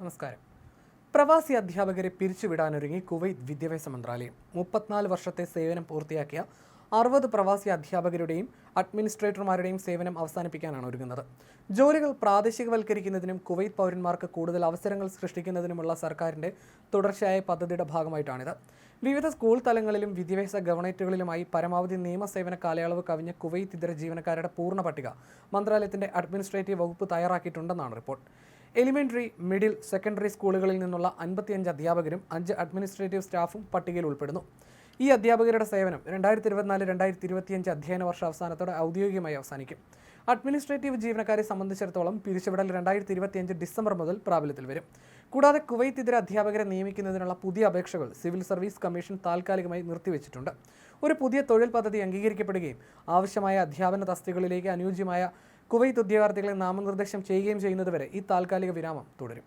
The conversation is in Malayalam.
നമസ്കാരം. പ്രവാസി അധ്യാപകരെ പിരിച്ചുവിടാനൊരുങ്ങി കുവൈത്ത് വിദ്യാഭ്യാസ മന്ത്രാലയം. മുപ്പത്തിനാല് വർഷത്തെ സേവനം പൂർത്തിയാക്കിയ അറുപത് പ്രവാസി അധ്യാപകരുടെയും അഡ്മിനിസ്ട്രേറ്റർമാരുടെയും സേവനം അവസാനിപ്പിക്കാനാണ് ഒരുങ്ങുന്നത്. ജോലികൾ പ്രാദേശികവൽക്കരിക്കുന്നതിനും കുവൈത്ത് പൗരന്മാർക്ക് കൂടുതൽ അവസരങ്ങൾ സൃഷ്ടിക്കുന്നതിനുമുള്ള സർക്കാരിന്റെ തുടർച്ചയായ പദ്ധതിയുടെ ഭാഗമായിട്ടാണിത്. വിവിധ സ്കൂൾ തലങ്ങളിലും വിദ്യാഭ്യാസ ഗവണേറ്റുകളിലുമായി പരമാവധി നിയമസേവന കാലയളവ് കവിഞ്ഞ കുവൈത്ത് ഇതര ജീവനക്കാരുടെ പൂർണ പട്ടിക മന്ത്രാലയത്തിന്റെ അഡ്മിനിസ്ട്രേറ്റീവ് വകുപ്പ് തയ്യാറാക്കിയിട്ടുണ്ടെന്നാണ് റിപ്പോർട്ട്. എലിമെന്ററി മിഡിൽ സെക്കൻഡറി സ്കൂളുകളിൽ നിന്നുള്ള അൻപത്തിയഞ്ച് അധ്യാപകരും അഞ്ച് അഡ്മിനിസ്ട്രേറ്റീവ് സ്റ്റാഫും പട്ടികയിൽ ഉൾപ്പെടുന്നു. ഈ അധ്യാപകരുടെ സേവനം രണ്ടായിരത്തി ഇരുപത്തിനാല് രണ്ടായിരത്തി ഇരുപത്തിയഞ്ച് അധ്യയന വർഷ അവസാനത്തോടെ ഔദ്യോഗികമായി അവസാനിക്കും. അഡ്മിനിസ്ട്രേറ്റീവ് ജീവനക്കാരെ സംബന്ധിച്ചിടത്തോളം പിരിച്ചുവിടൽ രണ്ടായിരത്തി ഇരുപത്തിയഞ്ച് ഡിസംബർ മുതൽ പ്രാബല്യത്തിൽ വരും. കൂടാതെ കുവൈത്ത് ഇതര അധ്യാപകരെ നിയമിക്കുന്നതിനുള്ള പുതിയ അപേക്ഷകൾ സിവിൽ സർവീസ് കമ്മീഷൻ താൽക്കാലികമായി നിർത്തിവെച്ചിട്ടുണ്ട്. ഒരു പുതിയ തൊഴിൽ പദ്ധതി അംഗീകരിക്കപ്പെടുകയും ആവശ്യമായ അധ്യാപന തസ്തികളിലേക്ക് അനുയോജ്യമായ കുവൈത്ത് ഉദ്യോഗാർത്ഥികളെ നാമനിർദ്ദേശം ചെയ്യുകയും ചെയ്യുന്നതുവരെ ഈ താൽക്കാലിക വിരാമം തുടരും.